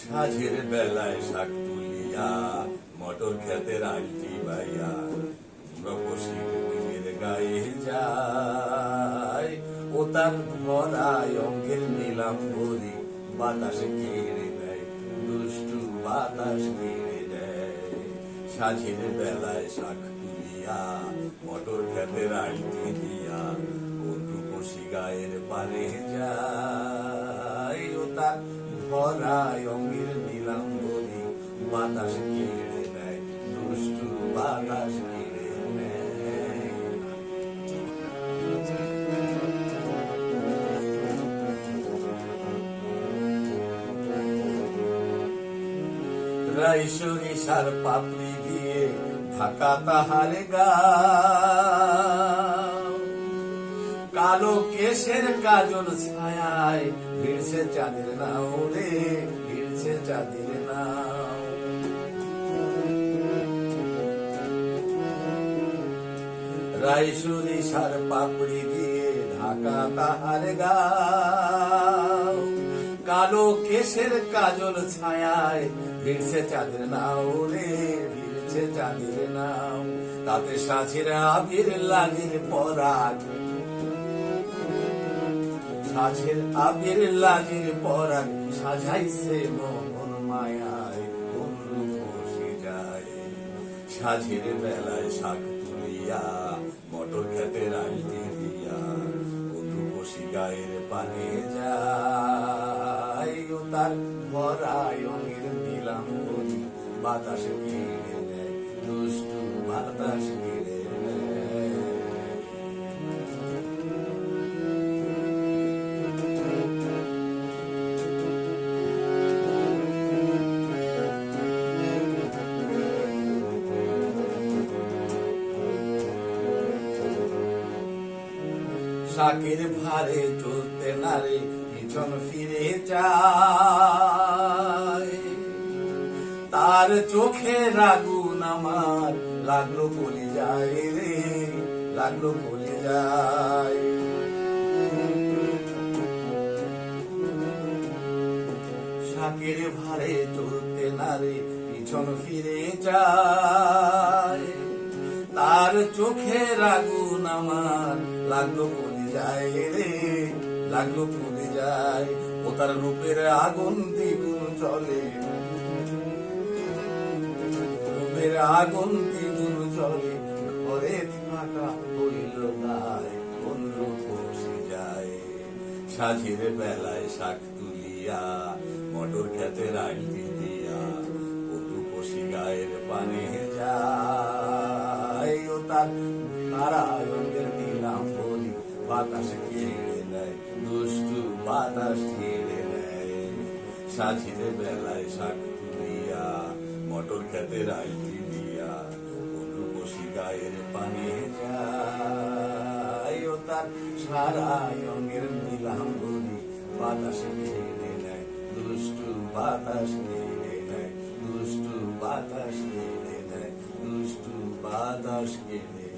সাঝের বেলায় শাক তুলিয়া, মটর খেতের আলটি বাইয়া রকশি কুমিরের গায়ে যায়, ও তার ধরায় অঙ্গের নিলাম করি। বাতাসে কেড়ে দেয় দুষ্টু বাতাস কেড়ে দেয় সাঝের বেলায় শাক তুলিয়া, মটর খেতের আলটি দিয়া। পারে যায় ও তার ভরায় অঙ্গের বলি বাতাস কেড়ে নেয়, দুষ্টু বাতাস রাইসুরি সার পাপড়ি দিয়ে ঢাকা তাহারে গা কেশের কাজল ছায়ায়, ভিড়ছে চাঁদের নাও রে ভিড়ছে চাঁদের নাও রাইসুরি সার পাপড়ি দিয়ে ঢাকা তাহার গাও। কালো কেশের কাজল ছায়ায়, ভিড়ছে চাঁদের নাও রে ভিড়ছে চাঁদের নাও তাতে সাঁচের আবির লাগির পরাগ সাঝের আবির লাগির পরাগ সাজাইছে মোহন মায়ায় কোন রূপ বসে যায়। সাঝের বেলায় শাক তুলিয়া, মটর খেতে আলটি দিয়া বন্ধু বসি গায়ের পানে যায়। ও তার ভরায় অঙ্গের নিলাম বাতাস কেড়ে নেয়, দুষ্টু বাতাস কেড়ে নেয়। শাকের ভারে চলতে নারে, পিছন ফিরে যায়। তার চোখে রাগুন আমার, লাগল বলে যায় রে, লাগল বলে যায়। শাকের ভারে চলতে নারে, পিছন ফিরে যায়। তার চোখে আগুন আমার, লাগল যায় রে, লাগল পড়ে যায়। ও তার রূপের আগুন দ্বিগুণ চলে। রূপের আগুন দ্বিগুণ চলে। ঘরে থাকা হইল দায় কোন রূপ যায়। সাঝের বেলায় শাক তুলিয়া, মটর খেতের আইটি দিয়া ও রূপসী গায়ের পানে যায়। ও তার নারায়ণের বাতাস কেড়ে নেয়, দুষ্টু বাতাস কেড়ে নেয়। সাঝের বেলায় শাক তুলিয়া, মটর খেতের আইটি দিয়া ও রূপসী গায়ের পানে যায়। ও তার সারা অঙ্গের নিলাম বলি বাতাস কেড়ে নেয়, দুষ্টু বাতাস কেড়ে নেয়, দুষ্টু বাতাস কেড়ে নেয়, দুষ্টু বাতাস কেড়ে